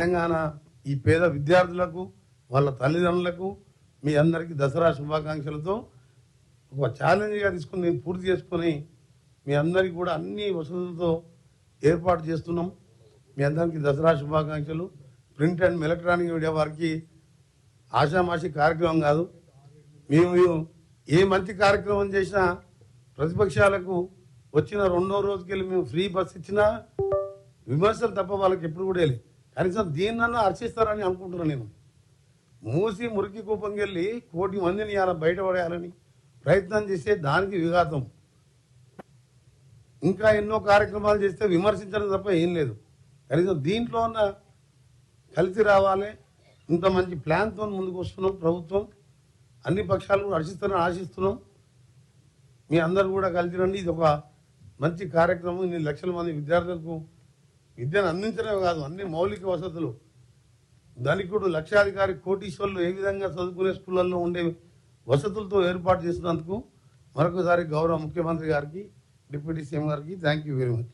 తెలంగాణ ఈ పేద విద్యార్థులకు వాళ్ళ తల్లిదండ్రులకు మీ అందరికీ దసరా శుభాకాంక్షలతో ఒక ఛాలెంజ్గా తీసుకుని నేను పూర్తి చేసుకొని మీ అందరికీ కూడా అన్ని వసతులతో ఏర్పాటు చేస్తున్నాం. మీ అందరికీ దసరా శుభాకాంక్షలు. ప్రింట్ అండ్ ఎలక్ట్రానిక్ మీడియా వారికి ఆషామాషి కార్యక్రమం కాదు. మేము ఏ మంచి కార్యక్రమం చేసినా ప్రతిపక్షాలకు వచ్చిన రెండో రోజుకెళ్ళి మేము ఫ్రీ బస్ ఇచ్చినా విమర్శలు తప్ప వాళ్ళకి ఎప్పుడు కూడా వెళ్ళి కనీసం దీన్నన్నా హర్షిస్తారని అనుకుంటున్నాను నేను. మూసి మురికి కూపంకెళ్ళి కోటి మందిని ఇలా బయటపడేయాలని ప్రయత్నం చేస్తే దానికి విఘాతం. ఇంకా ఎన్నో కార్యక్రమాలు చేస్తే విమర్శించడం తప్ప ఏం లేదు. కనీసం దీంట్లో ఉన్న కలిసి రావాలి. ఇంత మంచి ప్లాన్తో ముందుకు వస్తున్నాం ప్రభుత్వం. అన్ని పక్షాలు కూడా హర్షిస్తారని ఆశిస్తున్నాం. మీ అందరు కూడా కలిసి రండి. ఇది ఒక మంచి కార్యక్రమం. ఇన్ని లక్షల మంది విద్యార్థులకు విద్యను అందించడమే కాదు అన్ని మౌలిక వసతులు. ధనికుడు లక్షాధికారి కోటీశ్వర్లు ఏ విధంగా చదువుకునే స్కూళ్ళల్లో ఉండే వసతులతో ఏర్పాటు చేసినందుకు మరొకసారి గౌరవ ముఖ్యమంత్రి గారికి డిప్యూటీ సీఎం గారికి థ్యాంక్ యూ వెరీ మచ్.